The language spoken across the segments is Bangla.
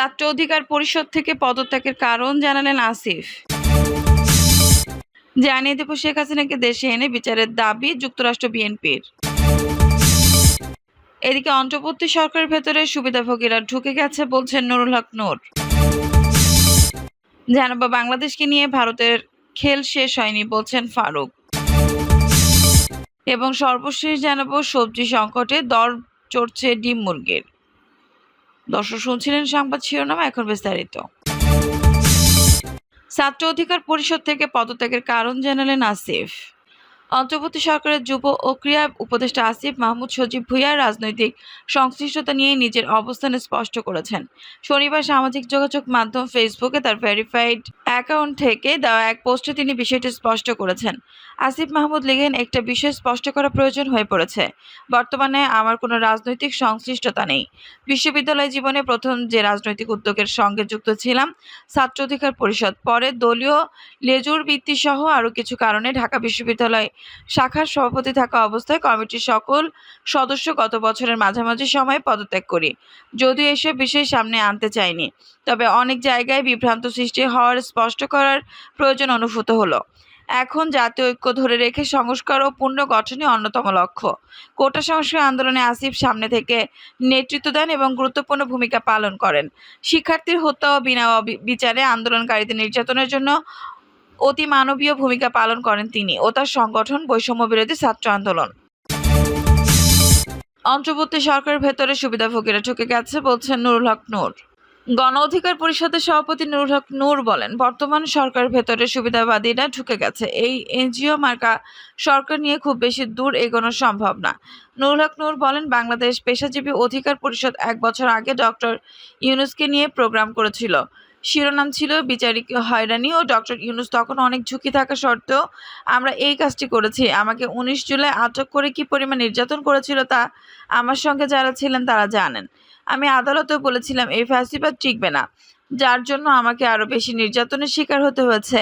ছাত্র অধিকার পরিষদ থেকে পদত্যাগের কারণ জানালেন আসিফ। জানিয়ে দেব শেখ হাসিনাকে দেশে এনে বিচারের দাবি যুক্তরাষ্ট্র বিএনপির। এদিকে অন্তর্বর্তী সরকারের ভেতরে সুবিধাভোগীরা ঢুকে গেছে বলছেন নুরুল হক নূর। জানাব বাংলাদেশকে নিয়ে ভারতের খেল শেষ হয়নি বলছেন ফারুক। এবং সর্বশেষ জানাব সবজি সংকটে দর চড়ছে ডিম মুরগির। দর্শক শুনছিলেন সংবাদ শিরোনাম, এখন বিস্তারিত। ছাত্র অধিকার পরিষদ থেকে পদত্যাগের কারণ জানালেন আসিফ। অন্তর্বর্তী সরকারের যুব ও ক্রীড়া উপদেষ্টা আসিফ মাহমুদ সজীব ভুইয়া রাজনৈতিক সংশ্লিষ্টতা নিয়ে নিজের অবস্থান স্পষ্ট করেছেন। শনিবার সামাজিক যোগাযোগ মাধ্যম ফেসবুকে তার ভেরিফাইড অ্যাকাউন্ট থেকে দেওয়া এক পোস্টে তিনি বিষয়টি স্পষ্ট করেছেন। আসিফ মাহমুদ লিখেন, একটা বিষয় স্পষ্ট করা প্রয়োজন হয়ে পড়েছে। বর্তমানে আমার কোনো রাজনৈতিক সংশ্লিষ্টতা নেই। বিশ্ববিদ্যালয় জীবনে প্রথম যে রাজনৈতিক উদ্যোগের সঙ্গে যুক্ত ছিলাম, ছাত্র অধিকার পরিষদ। পরে দলীয় লেজুর বৃত্তি সহ আরও কিছু কারণে ঢাকা বিশ্ববিদ্যালয় শাখার সভাপতি থাকা অবস্থায় কমিটির সকল সদস্য গত বছরের মাঝামাঝি সময়ে পদত্যাগ করি। যদিও এসব বিষয় সামনে আনতে চাইনি, তবে অনেক জায়গায় বিভ্রান্ত সৃষ্টি হওয়ার স্পষ্ট করার প্রয়োজন অনুভূত হলো। এখন জাতীয় ঐক্য ধরে রেখে সংস্কার ও পুনর্গঠনই অন্যতম লক্ষ্য। কোটা সংস্কার আন্দোলনে আসিফ সামনে থেকে নেতৃত্ব দেন এবং গুরুত্বপূর্ণ ভূমিকা পালন করেন। শিক্ষার্থীর হত্যা ও বিনা বিচারে আন্দোলনকারীদের নির্যাতনের জন্য অতি মানবীয় ভূমিকা পালন করেন তিনি ও তার সংগঠন বৈষম্য বিরোধী ছাত্র আন্দোলন। অন্তর্বর্তী সরকারের ভেতরে সুবিধাভোগীরা ঢুকে গেছে, বলছেন নুরুল হক নূর। গণ অধিকার পরিষদের সভাপতি নুরুল হক নূর বলেন, বর্তমান সরকারের ভেতরে সুবিধাবাদীরা ঢুকে গেছে। এই এনজিও মার্কা সরকার নিয়ে খুব বেশি দূর এগোনো সম্ভব না। নুরুল হক নূর বলেন, বাংলাদেশ পেশাজীবী অধিকার পরিষদ এক বছর আগে ডক্টর ইউনুসকে নিয়ে প্রোগ্রাম করেছিল। শিরোনাম ছিল বিচারিক হয়রানি ও ডক্টর ইউনুস তখন অনেক ঝুঁকি থাকা সত্ত্বেও আমরা এই কাজটি করেছি। আমাকে উনিশ জুলাই আটক করে কি পরিমাণ নির্যাতন করেছিল তা আমার সঙ্গে যারা ছিলেন তারা জানেন। আমি আদালতেও বলেছিলাম, এই ফ্যাসিবাদ টিকবে না। যার জন্য আমাকে আরও বেশি নির্যাতনের শিকার হতে হয়েছে।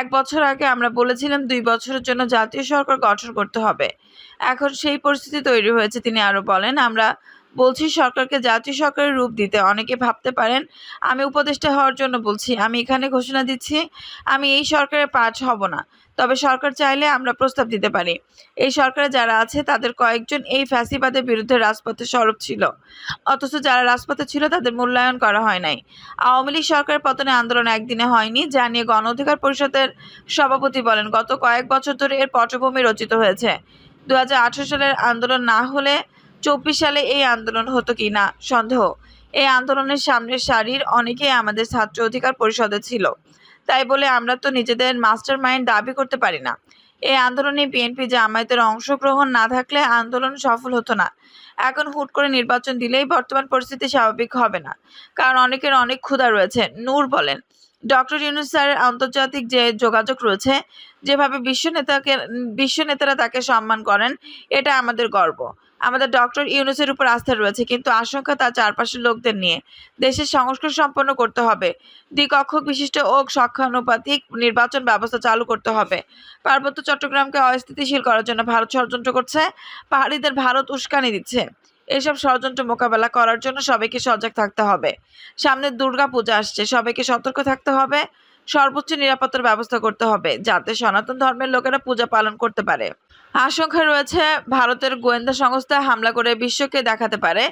এক বছর আগে আমরা বলেছিলাম, দুই বছরের জন্য জাতীয় সরকার গঠন করতে হবে। এখন সেই পরিস্থিতি তৈরি হয়েছে। তিনি আরও বলেন, আমরা বলছি সরকারকে, জাতীয় সরকারের রূপ দিতে। অনেকে ভাবতে পারেন, আমি উপদেষ্টা হওয়ার জন্য বলছি, আমি এখানে ঘোষণা দিচ্ছি, আমি এই সরকারের পার্ট হব না। তবে সরকার চাইলে আমরা প্রস্তাব দিতে পারি। এই সরকারে যারা আছে, তাদের কয়েকজন এই ফ্যাসিবাদের বিরুদ্ধে রাজপথে সরব ছিল। অথচ যারা রাজপথে ছিল, তাদের মূল্যায়ন করা হয় নাই। আওয়ামী লীগ সরকারের পতনে আন্দোলন একদিনে হয়নি, যা নিয়ে গণ অধিকার পরিষদের সভাপতি বলেন, গত কয়েক বছর ধরে এর পটভূমি রচিত হয়েছে। দু হাজার আঠারো সালের আন্দোলন না হলে চব্বিশ সালে এই আন্দোলন হতো কি না? সন্দেহ। এই আন্দোলনের সামনের সারির অনেকেই আমাদের ছাত্র অধিকার পরিষদে ছিল। তাই বলে আমরা তো নিজেদের মাস্টার মাইন্ড দাবি করতে পারি না। এই আন্দোলনে বিএনপি জামায়াতের অংশগ্রহণ না থাকলে আন্দোলন সফল হতো না। এখন হুট করে নির্বাচন দিলেই বর্তমান পরিস্থিতি স্বাভাবিক হবে না। কারণ অনেকের অনেক ক্ষুধা রয়েছে, নূর বলেন। ডক্টর ইউনুস স্যারের আন্তর্জাতিক যে যোগাযোগ রয়েছে, যেভাবে বিশ্ব নেতাকে, বিশ্ব নেতারা তাকে সম্মান করেন, এটা আমাদের গর্ব। আমাদের ডক্টর ইউনুসের উপর আস্থা রয়েছে, কিন্তু আশঙ্কা তার চারপাশের লোকদের নিয়ে। দেশের সংস্কার সম্পন্ন করতে হবে। দ্বিকক্ষক বিশিষ্ট ও সংখ্যানুপাতিক নির্বাচন ব্যবস্থা চালু করতে হবে। পার্বত্য চট্টগ্রামকে অস্থিতিশীল করার জন্য ভারত ষড়যন্ত্র করছে। পাহাড়িদের ভারত উস্কানি দিচ্ছে। এসব ষড়যন্ত্র মোকাবেলা করার জন্য সবাইকে সজাগ থাকতে হবে। সামনে দুর্গা পূজা আসছে, সবাইকে সতর্ক থাকতে হবে, সর্বোচ্চ নিরাপত্তার ব্যবস্থা করতে হবে, যাতে সনাতন ধর্মের লোকেরা পূজা পালন করতে পারে। আশঙ্কা রয়েছে, ভারতের গোয়েন্দা সংস্থা হামলা করে বিশ্বকে দেখাতে পারে।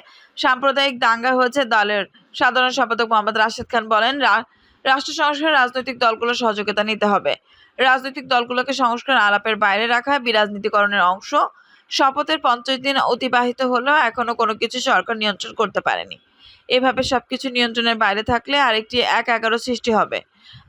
সাম্প্রদায়িক দাঙ্গা হয়েছে দলের। সাধারণ সম্পাদক মোহাম্মদ রাশেদ খান বলেন রাষ্ট্র সংস্কার রাজনৈতিক দলগুলোর সহযোগিতা নিতে হবে। রাজনৈতিক দলগুলোকে সংস্কার আলাপের বাইরে রাখা, বিরাজনীতিকরণের অংশ শপথের পঞ্চাশ দিন অতিবাহিত হলেও এখনও কোনো কিছু সরকার নিয়ন্ত্রণ করতে পারেনি। এভাবে সবকিছু নিয়ন্ত্রণের বাইরে থাকলে আরেকটি এক এগারো সৃষ্টি হবে।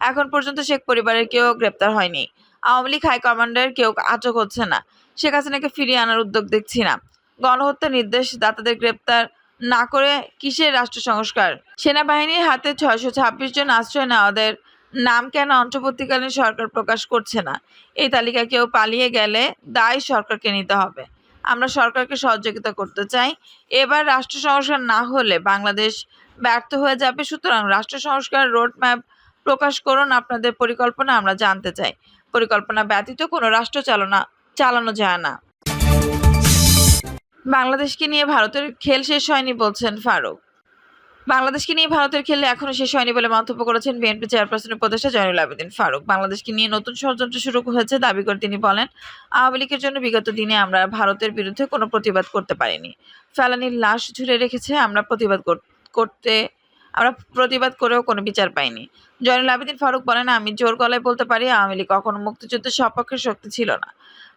এখন পর্যন্ত শেখ পরিবারের কেউ গ্রেপ্তার হয়নি। আওয়ামী লীগ হাইকমান্ডের কেউ আটক হচ্ছে না। শেখ হাসিনাকে ফিরিয়ে আনার উদ্যোগ দেখছি না। গণহত্যার নির্দেশ দাতাদের গ্রেপ্তার না করে কিসের রাষ্ট্র সংস্কার? সেনাবাহিনীর হাতে ছয়শো ছাব্বিশ জন আশ্রয় নেওয়াদের নাম কেন অন্তর্বর্তীকালীন সরকার প্রকাশ করছে না? এই তালিকা কেউ পালিয়ে গেলে দায় সরকারকে নিতে হবে। আমরা সরকারকে সহযোগিতা করতে চাই। এবার রাষ্ট্র সংস্কার না হলে বাংলাদেশ ব্যর্থ হয়ে যাবে। সুতরাং রাষ্ট্র সংস্কার রোড ম্যাপ প্রকাশ করুন। আপনাদের পরিকল্পনা আমরা জানতে চাই। পরিকল্পনা ব্যতীত কোনো রাষ্ট্র চালনা, চালানো যায় না। বাংলাদেশকে নিয়ে ভারতের খেল শেষ হয়নি বলছেন ফারুক। বাংলাদেশকে নিয়ে ভারতের খেললে এখনও শেষ হয়নি বলে মন্তব্য করেছেন বিএনপি চেয়ারপারসনের উপদেষ্টা জয়নুল আবেদিন ফারুক। বাংলাদেশকে নিয়ে নতুন ষড়যন্ত্র শুরু হয়েছে দাবি করে তিনি বলেন, আওয়ামী লীগের জন্য বিগত দিনে আমরা ভারতের বিরুদ্ধে কোনো প্রতিবাদ করতে পারিনি। ফেলানির লাশ ঝুলে রেখেছে আমরা প্রতিবাদ করতে, আমরা প্রতিবাদ করেও কোনো বিচার পাইনি। জয়নুল আবেদিন ফারুক বলেন, আমি জোর গলায় বলতে পারি, আওয়ামী লীগ কখনো মুক্তিযুদ্ধের সপক্ষের শক্তি ছিল না।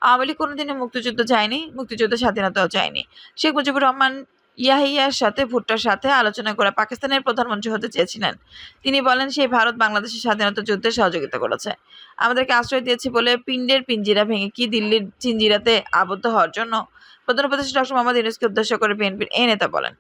আওয়ামী লীগ কোনোদিনই মুক্তিযুদ্ধ চায়নি মুক্তিযুদ্ধ স্বাধীনতাও চায়নি শেখ মুজিবুর রহমান ইয়াহিয়ার সাথে, ভুট্টোর সাথে আলোচনা করে পাকিস্তানের প্রধানমন্ত্রী হতে চেয়েছিলেন। তিনি বলেন, সেই ভারত বাংলাদেশের স্বাধীনতা যুদ্ধে সহযোগিতা করেছে। আমাদেরকে আশ্রয় দিয়েছে বলে পিণ্ডের পিঞ্জিরা ভেঙে কি দিল্লির চিঞ্জিরাতে আবদ্ধ হওয়ার জন্য? প্রধান উপদেষ্টা ডক্টর মোহাম্মদ ইউনুসকে উদ্দেশ্য করে বিএনপির এই নেতা বলেন,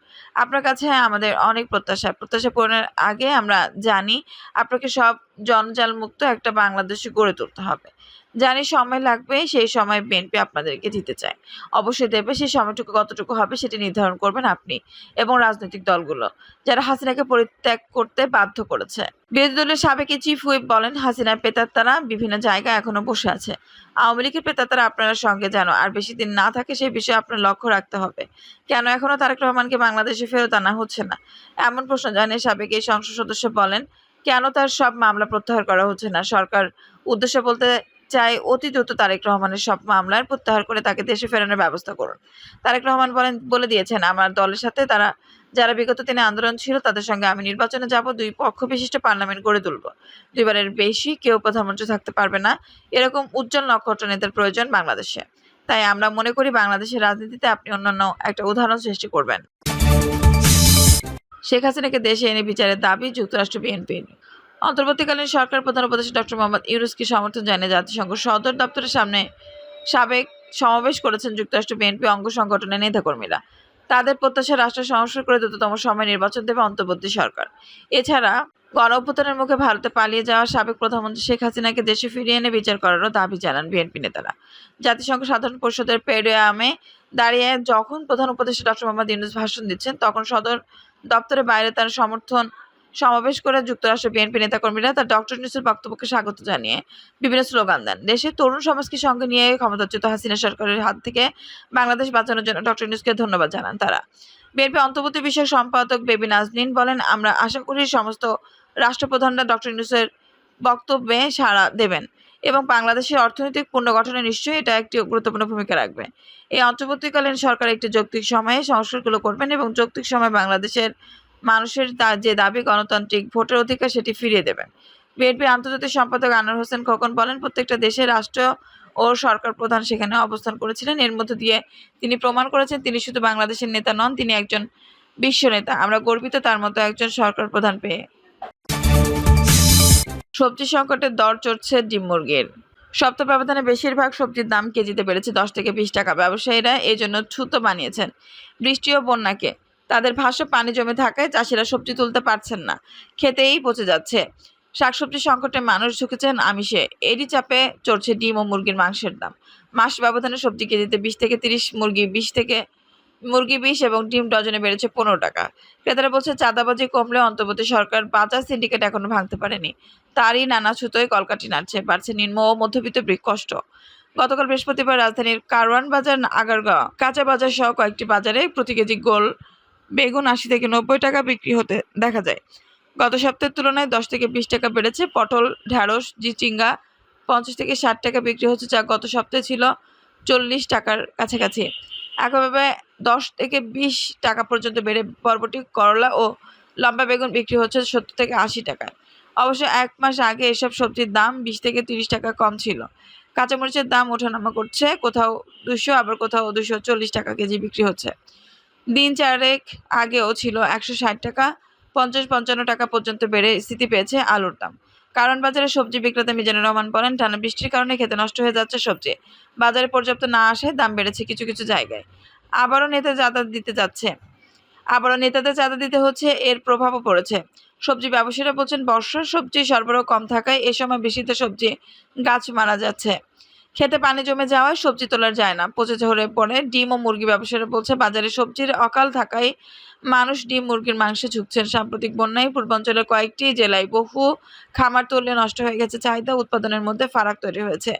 আপনার কাছে আমাদের অনেক প্রত্যাশা। প্রত্যাশা পূরণের আগে আমরা জানি, আপনাকে সব জঞ্জাল মুক্ত একটা বাংলাদেশ গড়ে তুলতে হবে। জানি সময় লাগবে, সেই সময় বিএনপি আপনাদেরকে দিতে চায়। অবশ্যই দেবে, সেই সময়টুকু কতটুকু হবে সেটি নির্ধারণ করবেন আপনি এবং রাজনৈতিক দলগুলো, যারা হাসিনাকে পরিত্যাগ করতে বাধ্য করেছে। বিরোধী দলের সাবেক চিফ হুইপ বলেন, হাসিনার পেতাত্তারা বিভিন্ন জায়গায় এখনও বসে আছে। আওয়ামী লীগের পেতাত্তারা আপনার সঙ্গে যেন আর বেশি দিন না থাকে সেই বিষয়ে আপনার লক্ষ্য রাখতে হবে। কেন এখনও তারেক রহমানকে বাংলাদেশে ফেরত আনা হচ্ছে না? এমন প্রশ্ন জানিয়ে সাবেক এই সংসদ সদস্য বলেন, কেন তার সব মামলা প্রত্যাহার করা হচ্ছে না? সরকার উদ্দেশ্য বলতে চাই অতি দ্রুত তারেক রহমানের সব মামলার প্রত্যাহার করে তাকে দেশে ফেরানোর ব্যবস্থা করুন। তারেক রহমান বলেন, বলে দিয়েছেন, আমার দলের সাথে তারা, যারা বিগত দিনে আন্দোলন ছিল, তাদের সঙ্গে আমি নির্বাচনে যাব, দুই পক্ষ বিশিষ্ট পার্লামেন্ট গড়ে তুলব। দুইবারের বেশি কেউ প্রধানমন্ত্রী থাকতে পারবে না। এরকম উজ্জ্বল নক্ষত্র নেতার প্রয়োজন বাংলাদেশে। তাই আমরা মনে করি বাংলাদেশের রাজনীতিতে আপনি অন্যান্য একটা উদাহরণ সৃষ্টি করবেন। শেখ হাসিনাকে দেশে এনে বিচারের দাবি যুক্তরাষ্ট্র বিএনপির। অন্তর্বর্তীকালীন সরকার প্রধান উপদেষ্টা ডক্টর মোহাম্মদ ইউনুসকে সমর্থন জানিয়ে জাতিসংঘ সদর দপ্তরের সামনে সাবেক সমাবেশ করেছেন যুক্তরাষ্ট্র বিএনপি অঙ্গ সংগঠনের নেতাকর্মীরা। তাদের প্রত্যাশা রাষ্ট্র সংস্কার করে দ্রুততম সময় নির্বাচন দেবে অন্তর্বর্তী সরকার। এছাড়া গণ অভ্যুত্থানের মুখে ভারতে পালিয়ে যাওয়া সাবেক প্রধানমন্ত্রী শেখ হাসিনাকে দেশে ফিরিয়ে এনে বিচার করারও দাবি জানান বিএনপি নেতারা। জাতিসংঘ সাধারণ পরিষদের পেরিয়ামে দাঁড়িয়ে যখন প্রধান উপদেষ্টা ডক্টর মোহাম্মদ ইউনুস ভাষণ দিচ্ছেন, তখন সদর দপ্তরের বাইরে তার সমর্থন সমাবেশ করে যুক্তরাষ্ট্র বিএনপি নেতাকর্মীরা তার ডক্টর ইউনুসের বক্তব্যকে স্বাগত জানিয়ে বিভিন্ন স্লোগান দেন। দেশের তরুণ সমাজকে সঙ্গে নিয়ে ক্ষমতাচ্যুত হাসিনা সরকারের হাত থেকে বাংলাদেশ বাঁচানোর জন্য ডক্টর ইউনুসকে ধন্যবাদ জানান তারা। বিএনপি অন্তর্বর্তী বিষয়ক সম্পাদক বেবি নাজনীন বলেন, আমরা আশা করি সমস্ত রাষ্ট্রপ্রধানরা ডক্টর ইউনুসের বক্তব্যে সাড়া দেবেন এবং বাংলাদেশের অর্থনৈতিক পুনর্গঠনে নিশ্চয়ই এটা একটি গুরুত্বপূর্ণ ভূমিকা রাখবে। এই অন্তর্বর্তীকালীন সরকার একটি যৌক্তিক সময়ে সংস্কারগুলো করবেন এবং যৌক্তিক সময় বাংলাদেশের মানুষের যে দাবি গণতান্ত্রিক ভোটের অধিকার সেটি ফিরিয়ে দেবেন। বিএনপির আন্তর্জাতিক সম্পাদক আনোয়ার হোসেন খোকন বলেন, প্রত্যেকটা দেশের রাষ্ট্র ও সরকার প্রধান সেখানে অবস্থান করেছিলেন। এর মধ্য দিয়ে তিনি প্রমাণ করেছেন, তিনি শুধু বাংলাদেশের নেতা নন, তিনি একজন বিশ্ব নেতা আমরা গর্বিত তার মতো একজন সরকার প্রধান পেয়ে। সবজি সংকটের দর চড়ছে ডিম মুরগির। সপ্তাহ ব্যবধানে বেশিরভাগ সবজির দাম কেজিতে বেড়েছে দশ থেকে বিশ টাকা। ব্যবসায়ীরা এই জন্য ছুতো বানিয়েছেন। বৃষ্টি ও বন্যাকে তাদের ভাষ্য পানি জমে থাকায় চাষিরা সবজি তুলতে পারছেন না। খেতেই পচে যাচ্ছে। শাকসবজি সংকটে মানুষ ঝুঁকেছেন আমিষে। এরই চাপে চড়ছে ডিম ও মুরগির মাংসের দাম। মাস ব্যবধানে সবজি কেজিতে বিশ থেকে তিরিশ, মুরগি বিশ থেকে, মুরগি বিষ এবং ডিম ডজনে বেড়েছে পনেরো টাকা। ক্রেতারা বলছে, চাঁদাবাজি কমলে অন্তর্বর্তী সরকার বাজার সিন্ডিকেট এখনও ভাঙতে পারেনি। তারই নানা ছুতোয় কলকাঠি নাড়ছে, বাড়ছে নিম্ন ও মধ্যবিত্ত কষ্ট। গতকাল বৃহস্পতিবার রাজধানীর কারওয়ান বাজার, আগারগাঁও, কাঁচা বাজার সহ কয়েকটি বাজারে প্রতি কেজি গোল বেগুন আশি থেকে নব্বই টাকা বিক্রি হতে দেখা যায়। গত সপ্তাহের তুলনায় দশ থেকে বিশ টাকা বেড়েছে। পটল, ঢ্যাঁড়স, জিচিঙ্গা পঞ্চাশ থেকে ষাট টাকা বিক্রি হচ্ছে, যা গত সপ্তাহে ছিল চল্লিশ টাকার কাছাকাছি। একইভাবে দশ থেকে বিশ টাকা পর্যন্ত বেড়ে বরবটি করলা ও লম্বা বেগুন বিক্রি হচ্ছে সত্তর থেকে আশি টাকা। অবশ্য এক মাস আগে এসব সবজির দাম বিশ থেকে তিরিশ টাকা কম ছিল। কাঁচামরিচের দাম ওঠানামা করছে, কোথাও দুশো আবার কোথাও দুশো চল্লিশ টাকা কেজি বিক্রি হচ্ছে। দিন চারেক আগেও ছিল একশো ষাট টাকা, পঞ্চাশ, পঞ্চান্ন টাকা পর্যন্ত বেড়ে স্থিতি পেয়েছে আলুর দাম। কারণ বাজারে সবজি বিক্রেতা মিজানুর রহমান বলেন, টানা বৃষ্টির কারণে খেতে নষ্ট হয়ে যাচ্ছে সবজি। বাজারে পর্যাপ্ত না আসায় দাম বেড়েছে কিছু কিছু জায়গায়। আবারও নেতা চাঁদা দিতে যাচ্ছে। আবারও নেতাদের চাঁদা দিতে হচ্ছে, এর প্রভাবও পড়েছে। সবজি ব্যবসায়ীরা বলছেন, বর্ষার সবজি সরবরাহ কম থাকায় এ সময় বেশিতে সবজি গাছ মারা যাচ্ছে। খেতে পানি জমে যাওয়ায় সবজি তোলার যায় না। পচে ঝরে পড়ে ডিম ও মুরগি ব্যবসায়ীরা বলছে, বাজারে সবজির অকাল থাকায় মানুষ ডিম, মুরগির মাংসে ঝুঁকছেন। সাম্প্রতিক বন্যায় পূর্বাঞ্চলের কয়েকটি জেলায় বহু খামার তুললে নষ্ট হয়ে গেছে। চাহিদা উৎপাদনের মধ্যে ফারাক তৈরি হয়েছে,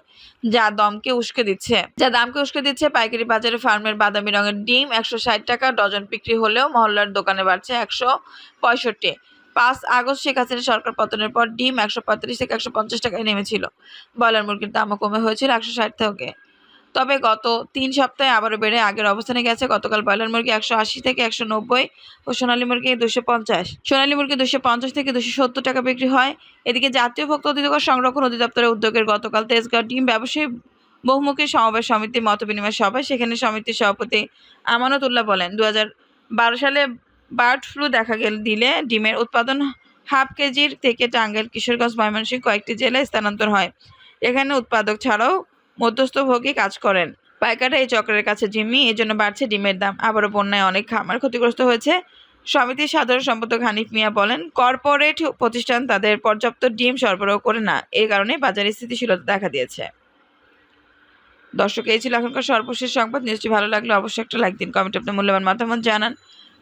যা দমকে উস্কে দিচ্ছে। যা দামকে উস্কে দিচ্ছে পাইকারি বাজারে ফার্মের বাদামি রঙের ডিম একশো ষাট টাকা, ডজন বিক্রি হলেও মহল্লার দোকানে বাড়ছে একশো পঁয়ষট্টি। পাঁচ আগস্ট শেখ হাসিনা সরকার পতনের পর ডিম একশো পঁয়ত্রিশ থেকে একশো পঞ্চাশ টাকায় নেমেছিল। ব্রয়লার মুরগির দামও কমে হয়েছিল একশো ষাট থেকে। তবে গত তিন সপ্তাহে আবারও বেড়ে আগের অবস্থানে গেছে। গতকাল ব্রয়লার মুরগি একশো আশি থেকে একশো নব্বই ও সোনালী মুরগি দুশো পঞ্চাশ। সোনালী মুরগি দুশো পঞ্চাশ থেকে দুশো সত্তর টাকা বিক্রি হয়। এদিকে জাতীয় ভোক্তা অধিকার সংরক্ষণ অধিদপ্তরের উদ্যোগের গতকাল তেজগাঁও ডিম ব্যবসায়ী বহুমুখী সমবায় সমিতির মতবিনিময় সভায় সেখানে সমিতির সভাপতি আমানত উল্লাহ বলেন দু বারো সালে বার্ড ফ্লু দেখা গেল, দিলে ডিমের উৎপাদন হাফ কেজির থেকে টাঙ্গাইল কিশোরগঞ্জ ময়মনসিংহ কয়েকটি জেলায় স্থানান্তর হয়। এখানে উৎপাদক ছাড়াও মধ্যস্থভোগী কাজ করেন। পাইকাররা এই চক্রের কাছে জিম্মি এই জন্য বাড়ছে ডিমের দাম। আবারও বন্যায় অনেক খামার ক্ষতিগ্রস্ত হয়েছে। সমিতির সাধারণ সম্পাদক হানিফ মিয়া বলেন, কর্পোরেট প্রতিষ্ঠান তাদের পর্যাপ্ত ডিম সরবরাহ করে না। এই কারণে বাজারে স্থিতিশীলতা দেখা দিয়েছে। দর্শক, এই ছিল এখনকার সর্বশেষ সংবাদ। নিউজটি ভালো লাগলে অবশ্যই একটা লাইক দিন, কমেন্ট আপনার মূল্যবান মতামত জানান।